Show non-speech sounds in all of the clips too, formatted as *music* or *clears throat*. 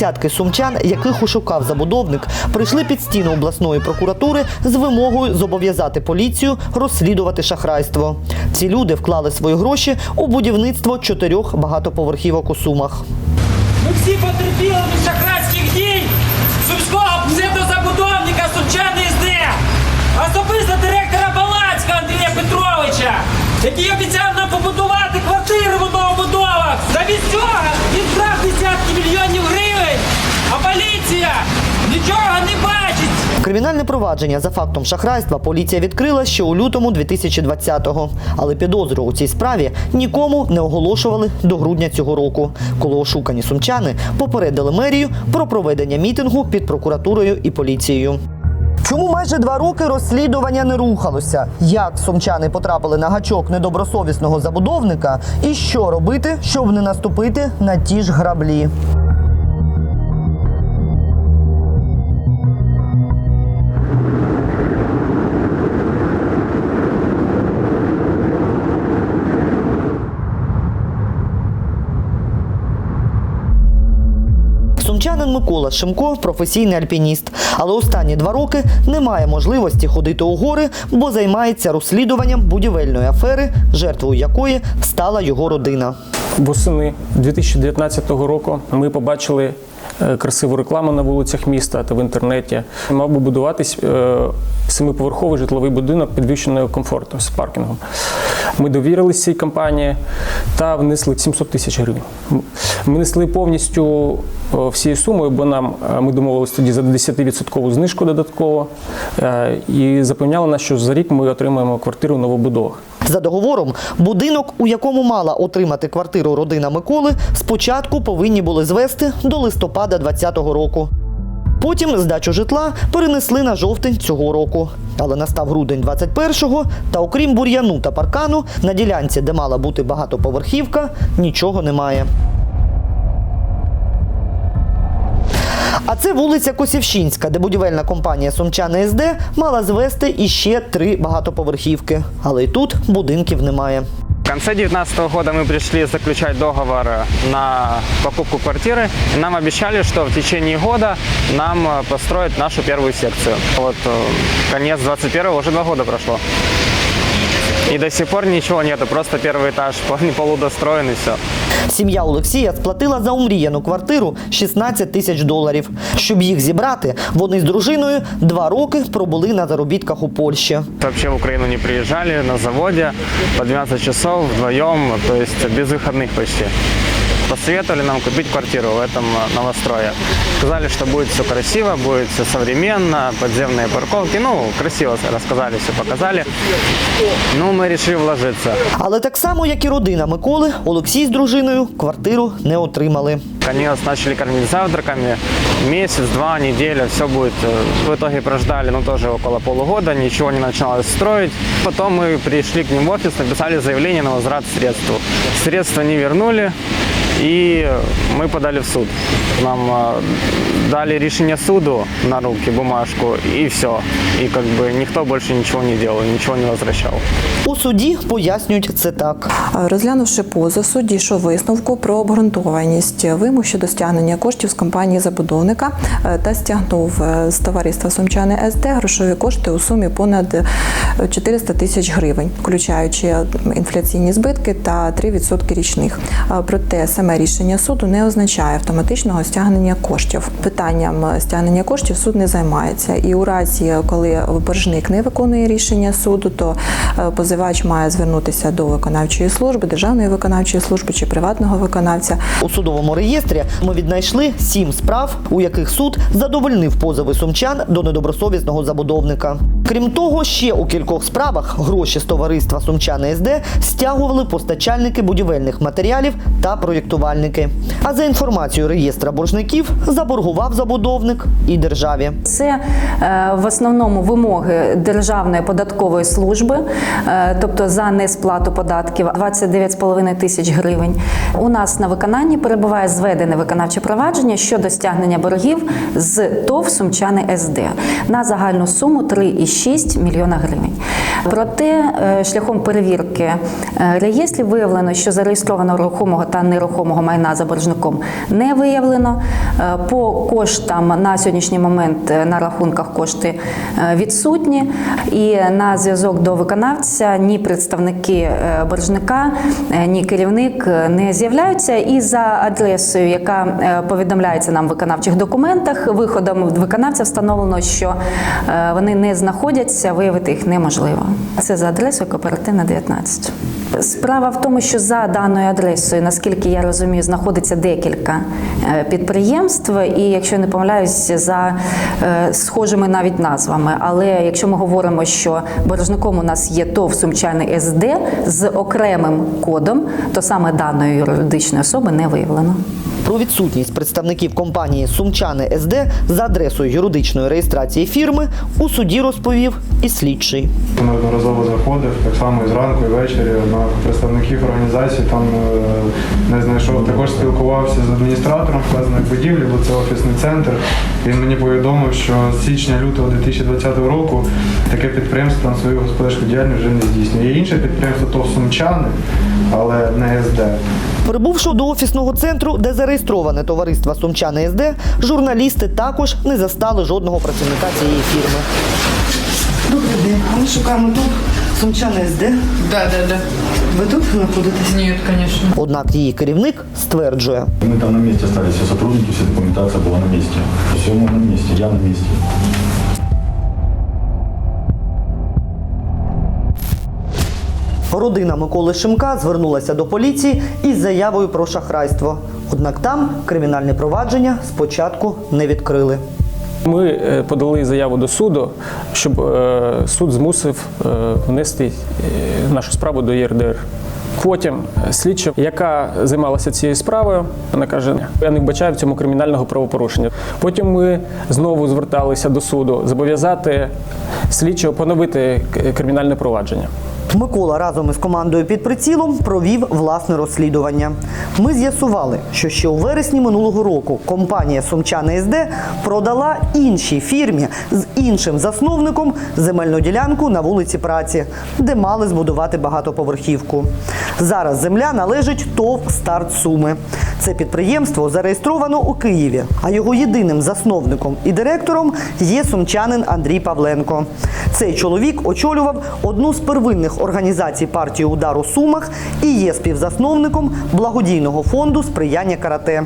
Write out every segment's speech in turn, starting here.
Десятки сумчан, яких ушукав забудовник, прийшли під стіну обласної прокуратури з вимогою зобов'язати поліцію розслідувати шахрайство. Ці люди вклали свої гроші у будівництво чотирьох багатоповерхівок у Сумах. Ми всі потерпіли від шахрайських дій сумського псевдозабудовника Сумчани СД, особисто директора Балацька Андрія Петровича, який обіцяв нам побудувати квартири в новобудовах. Замість цього він вкрав десятки мільйонів гривень, а поліція нічого не бачить. Кримінальне провадження за фактом шахрайства поліція відкрила ще у лютому 2020-го. Але підозру у цій справі нікому не оголошували до грудня цього року, коли ошукані сумчани попередили мерію про проведення мітингу під прокуратурою і поліцією. Чому майже два роки розслідування не рухалося? Як сумчани потрапили на гачок недобросовісного забудовника? І що робити, щоб не наступити на ті ж граблі? Сумчанин Микола Шимко професійний альпініст, але останні два роки не має можливості ходити у гори, бо займається розслідуванням будівельної афери, жертвою якої стала його родина. Восени 2019 року ми побачили красиву рекламу на вулицях міста та в інтернеті. Мав би будуватись е, семиповерховий житловий будинок підвищеного комфорту з паркінгом. Ми довірилися цій компанії та внесли 700 тисяч гривень. Ми внесли повністю е, всією сумою, бо нам е, ми домовилися тоді за 10% знижку додатково е, і запевняли нас, що за рік ми отримаємо квартиру в новобудовах. За договором, будинок, у якому мала отримати квартиру родина Миколи, спочатку повинні були звести до листопада 2020 року. Потім здачу житла перенесли на жовтень цього року. Але настав грудень 21-го, та окрім бур'яну та паркану, на ділянці, де мала бути багатоповерхівка, нічого немає. А це вулиця Косівщинська, де будівельна компанія Сумчани СД мала звести іще три багатоповерхівки. Але й тут будинків немає. В конце 2019 года мы пришли заключать договор на покупку квартиры. И нам обещали, что в течение года нам э, построят нашу первую секцию. Вот э, конец 21 уже два года прошло. И до сих пор ничего нету, просто первый этаж пол- *laughs* полудостроен и все. Сім'я Олексія сплатила за умріяну квартиру 16 тисяч доларів. Щоб їх зібрати, вони з дружиною два роки пробули на заробітках у Польщі. Взагалі в Україну не приїжджали на заводі по 12 часов вдвоєм, тобто без вихідних почти Посоветовали нам купить квартиру в этом э, новострое. Сказали, что будет все красиво, будет все современно, подземные парковки. Ну, красиво рассказали, все показали. Ну, мы решили вложиться. Але так само, як і родина Миколи, Олексій з дружиною квартиру не отримали. Они нас начали кормить завтраками. Месяц, два, неделя, все будет. э, В итоге прождали, ну, тоже около полугода, ничего не начиналось строить. Потом мы пришли к ним в офис, написали заявление на возврат средств. Средства не вернули, и мы подали в суд. Нам э, дали решение суду на руки, бумажку, и все. И как бы никто больше ничего не делал, ничего не возвращал. У суді пояснюють це так. Розглянувши позов, суд дійшов висновку про обґрунтованість вимог щодо стягнення коштів з компанії забудовника е, та стягнув е, з товариства Сумчани СД грошові кошти у сумі понад е, 400 тисяч гривень, включаючи інфляційні збитки та 3% річних. Е, Проте саме рішення суду не означає автоматичного стягнення коштів. Питанням е, стягнення коштів суд не займається, і у разі, коли боржник не виконує рішення суду, то е, позивач має звернутися до виконавчої служби, державної виконавчої служби чи приватного виконавця У судовому реєстрі ми віднайшли сім справ, у яких суд задовольнив позови сумчан до недобросовісного забудовника. Крім того, ще у кількох справах гроші з товариства Сумчани СД стягували постачальники будівельних матеріалів та проєктувальники. А за інформацією реєстра боржників заборгував забудовник і державі. Це в основному вимоги Державної податкової служби, тобто за несплату податків 29,5 тисяч гривень. У нас на виконанні перебуває зведене виконавче провадження щодо стягнення боргів з ТОВ Сумчани СД на загальну суму 3,6 мільйона гривень. Проте е, шляхом перевірки е, реєстрів виявлено, що зареєстрованого рухомого та нерухомого майна за боржником не виявлено. Е, По коштам на сьогоднішній момент на рахунках кошти відсутні, і на зв'язок до виконавця ні представники боржника, ні керівник не з'являються. І за адресою, яка е, повідомляється нам в виконавчих документах, виходом виконавця встановлено, що е, вони не знаходяться, виявити їх неможливо. Це за адресою кооперативна 19. Справа в тому, що за даною адресою, наскільки я розумію, знаходиться декілька е, підприємств, і якщо я не помиляюсь, за схожими навіть назвами. Але якщо ми говоримо, що боржником у нас є ТОВ Сумчани СД з окремим кодом, то саме даної юридичної особи не виявлено. Про відсутність представників компанії Сумчани СД за адресою юридичної реєстрації фірми у суді розповів і слідчий. Неодноразово заходив, так само і зранку, і ввечері на представників організації там е, не знайшов. Також спілкувався з адміністратором вказаної будівлі, бо це офісний центр. Він мені повідомив, що з січня-лютого 2020 року таке підприємство там свою господарську діяльність вже не здійснює. Є інше підприємство ТОВ Сумчани, але не СД. Прибувши до офісного центру, де зареєстроване товариство Сумчани СД, журналісти також не застали жодного працівника цієї фірми. Добрий день. Ми шукаємо тут Сумчани СД. Да, да, да. Ви тут знаходитесь? Нет, конечно. Однак її керівник стверджує, Мы там на месте остались, все сотрудники, вся документация была на месте. Все мы на месте, я на месте. Родина Миколи Шимка звернулася до поліції із заявою про шахрайство. Однак там кримінальне провадження спочатку не відкрили. Ми е, подали заяву до суду, щоб е, суд змусив е, внести нашу справу до ЄРДР. Потім слідча, яка займалася цією справою, вона каже: я не вбачаю в цьому кримінального правопорушення. Потім ми знову зверталися до суду зобов'язати слідчого поновити кримінальне провадження. Микола разом із командою під прицілом провів власне розслідування. Ми з'ясували, що ще у вересні минулого року компанія Сумчани СД продала іншій фірмі з іншим засновником земельну ділянку на вулиці Праці, де мали збудувати багатоповерхівку. Зараз земля належить ТОВ Старт Суми. Це підприємство зареєстровано у Києві, а його єдиним засновником і директором є сумчанин Андрій Павленко. Цей чоловік очолював одну з первинних організацій партії Удар у Сумах і є співзасновником благодійного фонду сприяння карате.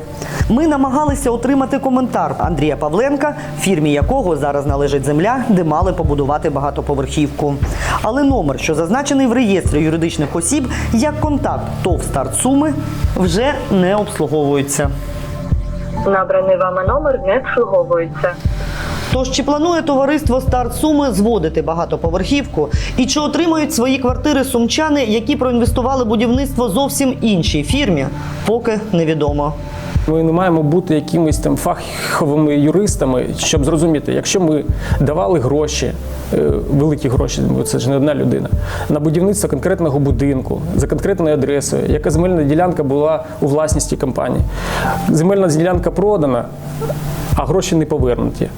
Ми намагалися отримати коментар Андрія Павленка, фірмі якого зараз належить земля, де мали побудувати багатоповерхівку. Але номер, що зазначений в реєстрі юридичних осіб як контакт ТОВ Старт Суми, вже не обслуговується. Набраний вами номер не обслуговується. Тож чи планує товариство Старт Суми зводити багатоповерхівку? І чи отримають свої квартири сумчани, які проінвестували будівництво зовсім іншій фірмі, поки невідомо. Ми не маємо бути якимись там фаховими юристами, щоб зрозуміти, якщо ми давали гроші, е, великі гроші, бо це ж не одна людина, на будівництво конкретного будинку за конкретною адресою, яка земельна ділянка була у власності компанії. Земельна ділянка продана, а гроші не повернуті.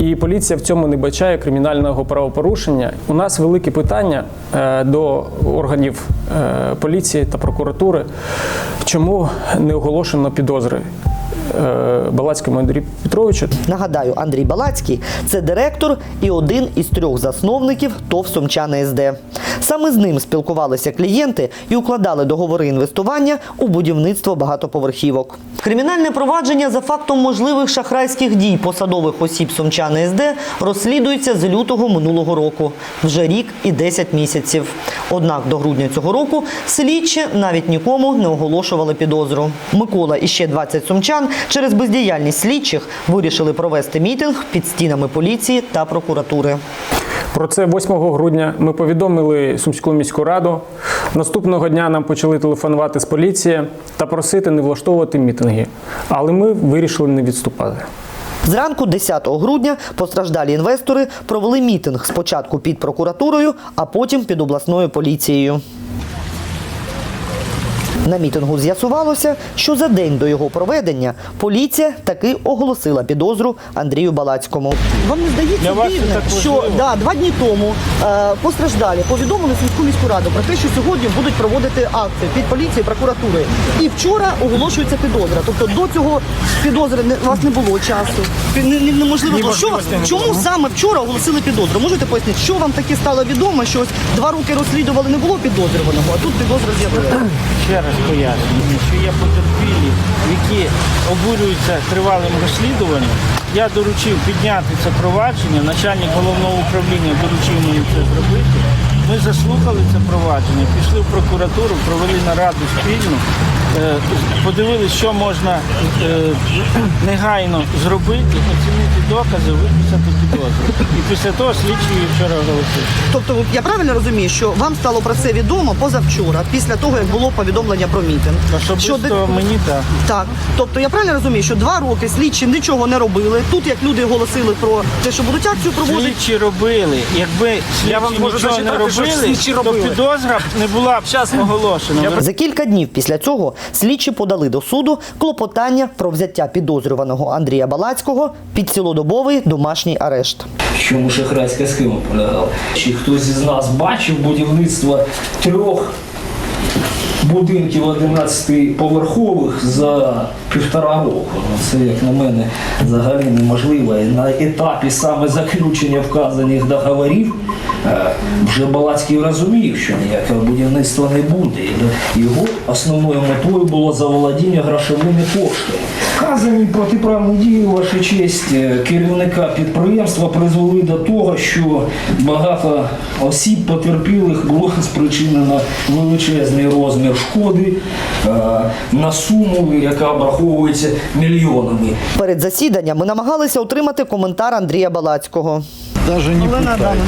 І поліція в цьому не бачає кримінального правопорушення. У нас велике питання е, до органів е, поліції та прокуратури, чому не оголошено підозри е, Балацькому Андрію Петровичу. Нагадаю, Андрій Балацький це директор і один із трьох засновників ТОВ Сумчани СД. Саме з ним спілкувалися клієнти і укладали договори інвестування у будівництво багатоповерхівок. Кримінальне провадження за фактом можливих шахрайських дій посадових осіб Сумчани СД розслідується з лютого минулого року, вже рік і 10 місяців. Однак до грудня цього року слідчі навіть нікому не оголошували підозру. Микола і ще 20 сумчан через бездіяльність слідчих вирішили провести мітинг під стінами поліції та прокуратури. Про це 8 грудня ми повідомили Сумську міську раду. Наступного дня нам почали телефонувати з поліції та просити не влаштовувати мітинги. Але ми вирішили не відступати. Зранку 10 грудня постраждалі інвестори провели мітинг спочатку під прокуратурою, а потім під обласною поліцією. На мітингу з'ясувалося, що за день до його проведення поліція таки оголосила підозру Андрію Балацькому. Вам не здається дивним, що да, два дні тому е, постраждалі повідомили сільську міську раду про те, що сьогодні будуть проводити акцію під поліцією, прокуратурою. І вчора оголошується підозра. Тобто до цього підозри не, у вас не було часу. Не, не- неможливо було. Що, чому саме вчора оголосили підозру? Можете пояснити, що вам таке стало відомо, що ось два роки розслідували, не було підозрюваного, а тут підозра з'явилася? Ще раз пояснюю, що є потерпілі, які обурюються тривалим розслідуванням. Я доручив підняти це провадження, начальник головного управління доручив мені це зробити. Ми заслухали це провадження, пішли в прокуратуру, провели нараду спільну, подивилися, що можна е, *clears throat* негайно зробити, оцінити докази, виписати підозру. І після того слідчий вчора оголосив. Тобто, я правильно розумію, що вам стало про це відомо позавчора, після того як було повідомлення про мітинг. Особисто де- мені так. Так, тобто я правильно розумію, що два роки слідчі нічого не робили. Тут як люди оголосили про те, що будуть акцію проводити. Слідчі робили. Якби слідчі нічого не робили, то підозра б не була б оголошена. За кілька днів після цього слідчі подали до суду клопотання про взяття підозрюваного Андрія Балацького під цілодобовий домашній арешт. Чому шахрайська схема полягала? Чи хтось із нас бачив будівництво трьох будинків 11-поверхових за півтора року? Ну, Це, як на мене, взагалі неможливо. На етапі саме заключення вказаних договорів вже Балацький розумів, що ніякого будівництва не буде. Його основною метою було заволодіння грошовими коштами. Вказані протиправні дії, ваша честь, керівника підприємства призвели до того, що багато осіб потерпілих було спричинено величезний розмір шкоди е, на суму, яка обраховується мільйонами. Перед засіданням ми намагалися отримати коментар Андрія Балацького. Даже не пытайтесь.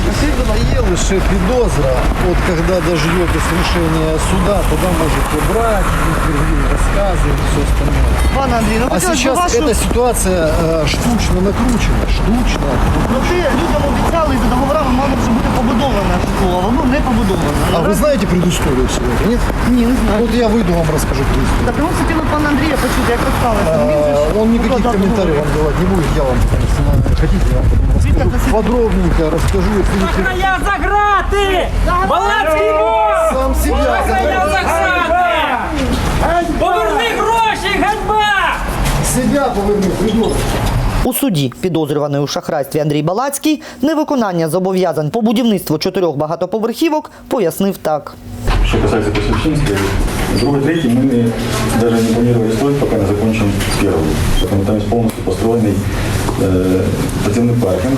Лише підозра, от когда дождетесь решения суда, тогда можете брать, интервью, рассказы и все остальное. Пане Андрій, ну А хотілося сейчас вашу... эта ситуация э, штучно накручена, штучно. Ну, ти людям обіцяли і за договорами мало вже бути побудоване житло, а воно не побудоване. А вы знаете предысторию всего этого, нет? Ні, не знаю. Вот я выйду вам расскажу предысторию. Так ми хотіли пана Андрія почути, як розсталися. А, Он никаких комментариев вам давать не будет, я вам потом, если вы хотите, я вам потом расскажу. Подробненько расскажу, если вы хотите. Я за грати! Балацький бос! Сам себя Я за грати! Поверни гроші, ганьба! Себя поверни, придурок. У суді підозрюваний у шахрайстві Андрій Балацький невиконання зобов'язань по будівництву чотирьох багатоповерхівок пояснив так. Что касается Косельчинской, другой, третий мы не- даже не планировали строить, пока не закончим с первым. Поэтому там есть полностью построенный э, подземный паркинг,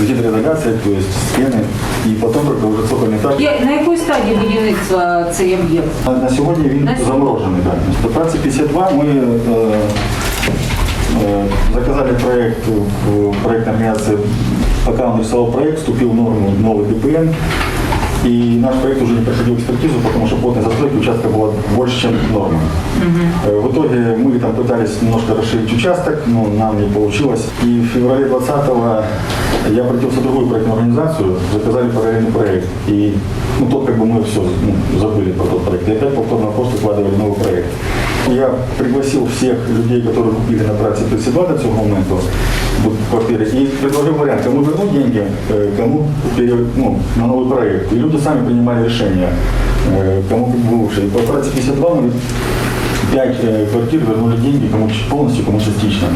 гидроизоляция, то есть стены, и потом только уже цокольный этаж. На якій стадії будівництва цей об'єкт? На, на сьогодні він заморожений. Да. До праці 52 ми е, е, заказали проект в проектной организации, пока он рисовал проект, вступил в норму новый ДПН. И наш проект уже не проходил экспертизу, потому что плотность застройки участка была больше, чем норма. Э, В итоге мы там пытались немножко расширить участок, но нам не получилось. И в феврале 20-го я обратился в другую проектную организацию, заказали параллельный проект. И ну, тот как бы мы все ну, забыли про тот проект. И опять повторно просто вкладывали новый проект. Я пригласил всех людей, которые купили на праці 32 до цього моменту вот, квартиры, и предложил вариант, кому вернуть деньги, э, кому пере- ну, на новый проект. И люди сами принимали решение, э, кому как бы лучше. И по праці 52 мы пять э, квартир вернули деньги, кому полностью, кому частично.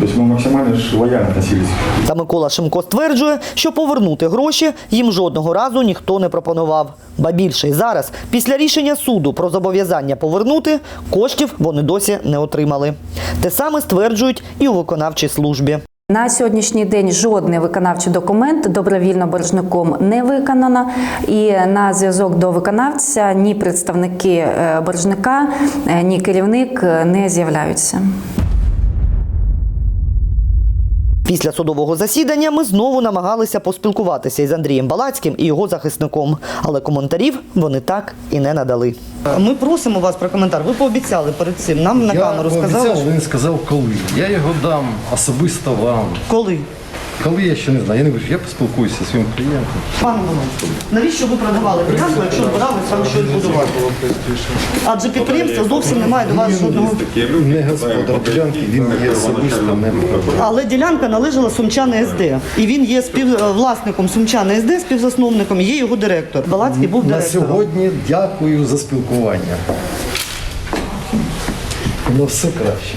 Тобто ми максимально ж лояльно относились. Та Микола Шимко стверджує, що повернути гроші їм жодного разу ніхто не пропонував. Ба більше зараз, після рішення суду про зобов'язання повернути, коштів вони досі не отримали. Те саме стверджують і у виконавчій службі. На сьогоднішній день жодний виконавчий документ добровільно боржником не виконано, і на зв'язок до виконавця ні представники е, боржника, е, ні керівник е, не з'являються. Після судового засідання ми знову намагалися поспілкуватися із Андрієм Балацьким і його захисником, але коментарів вони так і не надали. Ми просимо вас про коментар. Ви пообіцяли перед цим. Нам на я камеру пообіцяв, сказали. не сказав коли. Я його дам особисто вам. Коли? Коли я ще не знаю, я не вирішую, я поспілкуюся зі своїм клієнтом. Пане Володимир, навіщо ви продавали ділянку, якщо збирались там щось будувати? Адже підприємство зовсім не має до вас жодного. Не господар ділянки, він є особисто не Але ділянка належала Сумчани СД. І він є співвласником Сумчани СД, співзасновником, є його директор. Балацький був На директором. сьогодні дякую за спілкування. Воно все краще.